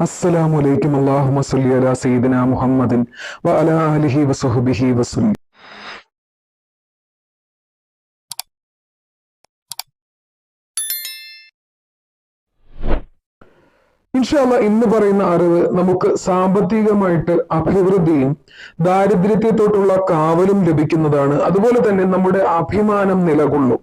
അസ്സലാമു അലൈക്കും അല്ലാഹുമ്മ അല സയ്യിദിന മുഹമ്മദിൻ വ അലാ ആലിഹി വസഹ്ബിഹി വസല്ലം ഇൻഷാല്ല ഇന്ന് പറയുന്ന അറിവ് നമുക്ക് സാമ്പത്തികമായിട്ട് അഭിവൃദ്ധിയും ദാരിദ്ര്യത്തെ തൊട്ടുള്ള കാവലും ലഭിക്കുന്നതാണ്. അതുപോലെ തന്നെ നമ്മുടെ അഭിമാനം നിലകൊള്ളും.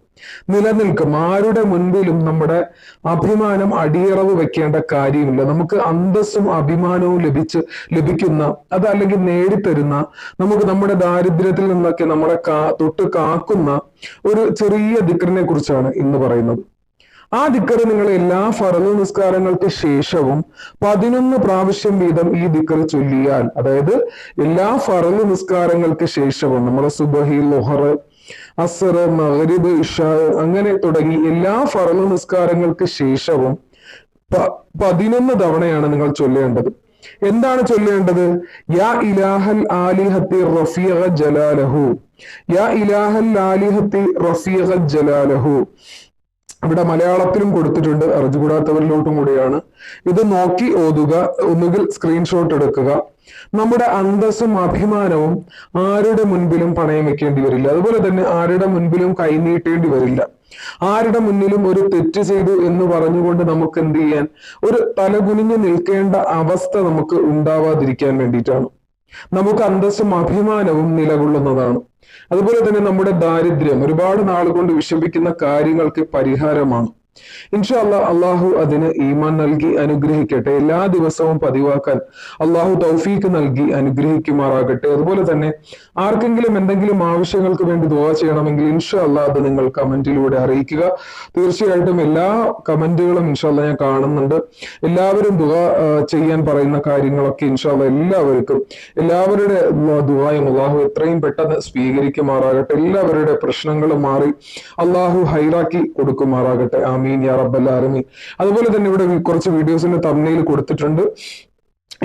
നിലനിൽക്കും. ആരുടെ മുൻപിലും നമ്മുടെ അഭിമാനം അടിയറവ് വെക്കേണ്ട കാര്യമില്ല. നമുക്ക് അന്തസ്സും അഭിമാനവും ലഭിച്ച് ലഭിക്കുന്ന അതല്ലെങ്കിൽ നേടിത്തരുന്ന നമുക്ക് നമ്മുടെ ദാരിദ്ര്യത്തിൽ നിന്നൊക്കെ നമ്മളെ കാ തൊട്ട് കാക്കുന്ന ഒരു ചെറിയ ദിക്കറിനെ കുറിച്ചാണ് ഇന്ന് പറയുന്നത്. ആ ദിക്കറ് നിങ്ങൾ എല്ലാ ഫറൽ നിസ്കാരങ്ങൾക്ക് ശേഷവും പതിനൊന്ന് പ്രാവശ്യം വീതം ഈ ദിക്കറ് ചൊല്ലിയാൽ അതായത് എല്ലാ ഫറൽ നിസ്കാരങ്ങൾക്ക് ശേഷവും നമ്മുടെ സുബഹി ലൊഹറ് അസർ മഹരിബ് ഇഷ അങ്ങനെ തുടങ്ങി എല്ലാ ഫറൽ നിസ്കാരങ്ങൾക്ക് ശേഷവും പതിനൊന്ന് തവണയാണ് നിങ്ങൾ ചൊല്ലേണ്ടത്. എന്താണ് ചൊല്ലേണ്ടത്? യാ ഇലാഹൽ ആലിഹത്തി റഫീഖ ജലാലഹു. യാ ഇലാഹൽ ആലിഹത്തി റഫീഖ ജലാലഹു. ഇവിടെ മലയാളത്തിലും കൊടുത്തിട്ടുണ്ട് അറിഞ്ഞുകൂടാത്തവരിലോട്ടും കൂടിയാണ്. ഇത് നോക്കി ഓതുക ഒന്നുകിൽ സ്ക്രീൻഷോട്ട് എടുക്കുക. നമ്മുടെ അന്തസ്സും അഭിമാനവും ആരുടെ മുൻപിലും പണയം വെക്കേണ്ടി വരില്ല. അതുപോലെ തന്നെ ആരുടെ മുൻപിലും കൈനീട്ടേണ്ടി വരില്ല. ആരുടെ മുന്നിലും ഒരു തെറ്റ് ചെയ്തു എന്ന് പറഞ്ഞുകൊണ്ട് നമുക്ക് എന്ത് ചെയ്യാൻ ഒരു തലകുനിഞ്ഞു നിൽക്കേണ്ട അവസ്ഥ നമുക്ക് ഉണ്ടാവാതിരിക്കാൻ വേണ്ടിയിട്ടാണ്. നമുക്ക് അന്തസ്സും അഭിമാനവും നിലകൊള്ളുന്നതാണ്. അതുപോലെ തന്നെ നമ്മുടെ ദാരിദ്ര്യം ഒരുപാട് നാൾ കൊണ്ട് വിഷമിക്കുന്ന കാര്യങ്ങൾക്ക് പരിഹാരമാണ്. ഇൻഷാ അല്ലാ അള്ളാഹു അതിന് ഈമാൻ നൽകി അനുഗ്രഹിക്കട്ടെ. എല്ലാ ദിവസവും പതിവാക്കാൻ അള്ളാഹു തൗഫീക്ക് നൽകി അനുഗ്രഹിക്കുമാറാകട്ടെ. അതുപോലെ തന്നെ ആർക്കെങ്കിലും എന്തെങ്കിലും ആവശ്യങ്ങൾക്ക് വേണ്ടി ദുവാ ചെയ്യണമെങ്കിൽ ഇൻഷാ അല്ലാ അത് നിങ്ങൾ കമന്റിലൂടെ അറിയിക്കുക. തീർച്ചയായിട്ടും എല്ലാ കമന്റുകളും ഇൻഷാ അല്ലാ ഞാൻ കാണുന്നുണ്ട്. എല്ലാവരും ദുവ ചെയ്യാൻ പറയുന്ന കാര്യങ്ങളൊക്കെ ഇൻഷാ അല്ലാ എല്ലാവർക്കും എല്ലാവരുടെ ദുവായും അള്ളാഹു എത്രയും പെട്ടെന്ന് സ്വീകരിക്കുമാറാകട്ടെ. എല്ലാവരുടെ പ്രശ്നങ്ങളും മാറി അള്ളാഹു ഹൈറാക്കി കൊടുക്കുമാറാകട്ടെ. ആമീൻ യാ റബ്ബൽ ആലമീൻ. അതുപോലെ തന്നെ ഇവിടെ കുറച്ച് വീഡിയോസിന്റെ തമ്മിൽ കൊടുത്തിട്ടുണ്ട്.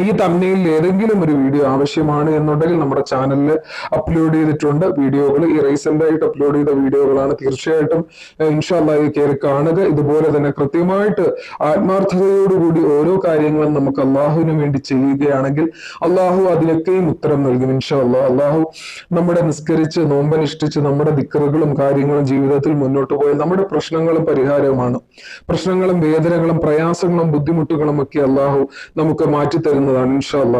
ഈ തമ്മിലിൽ ഏതെങ്കിലും ഒരു വീഡിയോ ആവശ്യമാണ് എന്നുണ്ടെങ്കിൽ നമ്മുടെ ചാനലിൽ അപ്ലോഡ് ചെയ്തിട്ടുണ്ട്. വീഡിയോകൾ ഈ റീസെന്റ് ആയിട്ട് അപ്ലോഡ് ചെയ്ത വീഡിയോകളാണ് തീർച്ചയായിട്ടും ഇൻഷാല്ല കയറി കാണുക. ഇതുപോലെ തന്നെ കൃത്യമായിട്ട് ആത്മാർത്ഥതയോടുകൂടി ഓരോ കാര്യങ്ങളും നമുക്ക് അള്ളാഹുവിന് വേണ്ടി ചെയ്യുകയാണെങ്കിൽ അള്ളാഹു അതിനൊക്കെയും ഉത്തരം നൽകും ഇൻഷാല്ല അള്ളാഹു നമ്മുടെ നിസ്കരിച്ച് നോമ്പനുഷ്ഠിച്ച് നമ്മുടെ ദിക്കറുകളും കാര്യങ്ങളും ജീവിതത്തിൽ മുന്നോട്ട് പോയി നമ്മുടെ പ്രശ്നങ്ങളും പരിഹാരവുമാണ്. പ്രശ്നങ്ങളും വേദനകളും പ്രയാസങ്ങളും ബുദ്ധിമുട്ടുകളും ഒക്കെ അള്ളാഹു നമുക്ക് മാറ്റി തരുന്നതാണ് ഇൻഷാല്ല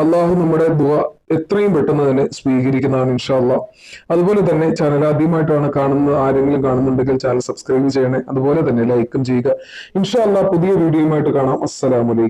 അള്ളാഹു നമ്മുടെ ദുവ എത്രയും പെട്ടെന്ന് തന്നെ സ്വീകരിക്കുന്നതാണ് ഇൻഷാല്ല അതുപോലെ തന്നെ ചാനൽ ആദ്യമായിട്ടാണ് കാണുന്നത് ആരെങ്കിലും കാണുന്നുണ്ടെങ്കിൽ ചാനൽ സബ്സ്ക്രൈബ് ചെയ്യണേ. അതുപോലെ തന്നെ ലൈക്കും ചെയ്യുക. ഇൻഷാല്ല പുതിയ വീഡിയോയുമായിട്ട് കാണാം. അസ്സലാമലൈക്കും